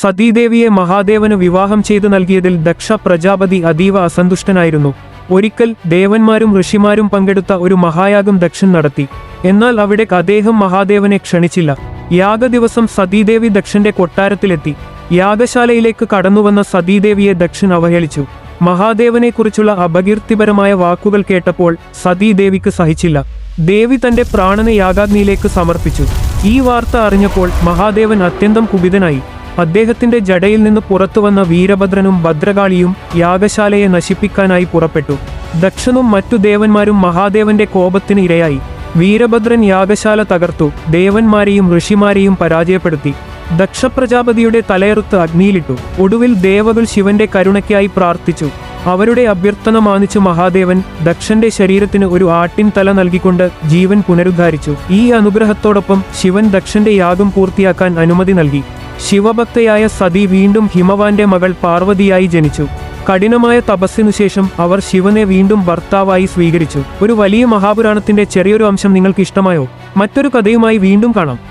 സതീദേവിയെ മഹാദേവന് വിവാഹം ചെയ്തു നൽകിയതിൽ ദക്ഷ പ്രജാപതി അതീവ അസന്തുഷ്ടനായിരുന്നു. ഒരിക്കൽ ദേവന്മാരും ഋഷിമാരും പങ്കെടുത്ത ഒരു മഹായാഗം ദക്ഷൻ നടത്തി. എന്നാൽ അവിടെ അദ്ദേഹം മഹാദേവനെ ക്ഷണിച്ചില്ല. യാഗ ദിവസം സതീദേവി ദക്ഷന്റെ കൊട്ടാരത്തിലെത്തി. യാഗശാലയിലേക്ക് കടന്നുവന്ന സതീദേവിയെ ദക്ഷൻ അവഹേളിച്ചു. മഹാദേവനെക്കുറിച്ചുള്ള അപകീർത്തിപരമായ വാക്കുകൾ കേട്ടപ്പോൾ സതീദേവിക്ക് സഹിച്ചില്ല. ദേവി തന്റെ പ്രാണനെ യാഗാഗ്നിയിലേക്ക് സമർപ്പിച്ചു. ഈ വാർത്ത അറിഞ്ഞപ്പോൾ മഹാദേവൻ അത്യന്തം കുപിതനായി. അദ്ദേഹത്തിന്റെ ജടയിൽ നിന്ന് പുറത്തുവന്ന വീരഭദ്രനും ഭദ്രകാളിയും യാഗശാലയെ നശിപ്പിക്കാനായി പുറപ്പെട്ടു. ദക്ഷനും മറ്റു ദേവന്മാരും മഹാദേവന്റെ കോപത്തിന് ഇരയായി. വീരഭദ്രൻ യാഗശാല തകർത്തു. ദേവന്മാരെയും ഋഷിമാരെയും പരാജയപ്പെടുത്തി. ദക്ഷപ്രജാപതിയുടെ തലയെറുത്ത് അഗ്നിയിലിട്ടു. ഒടുവിൽ ദേവകൾ ശിവന്റെ കരുണയ്ക്കായി പ്രാർത്ഥിച്ചു. അവരുടെ അഭ്യർത്ഥന മാനിച്ചു മഹാദേവൻ ദക്ഷന്റെ ശരീരത്തിന് ഒരു ആട്ടിൻ തല നൽകിക്കൊണ്ട് ജീവൻ പുനരുദ്ധാരിച്ചു. ഈ അനുഗ്രഹത്തോടൊപ്പം ശിവൻ ദക്ഷന്റെ യാഗം പൂർത്തിയാക്കാൻ അനുമതി നൽകി. ശിവഭക്തയായ സതി വീണ്ടും ഹിമവാന്റെ മകൾ പാർവതിയായി ജനിച്ചു. കഠിനമായ തപസ്സിനുശേഷം അവർ ശിവനെ വീണ്ടും ഭർത്താവായി സ്വീകരിച്ചു. ഒരു വലിയ മഹാപുരാണത്തിന്റെ ചെറിയൊരു അംശം നിങ്ങൾക്ക് ഇഷ്ടമായോ മറ്റൊരു കഥയുമായി വീണ്ടും കാണാം.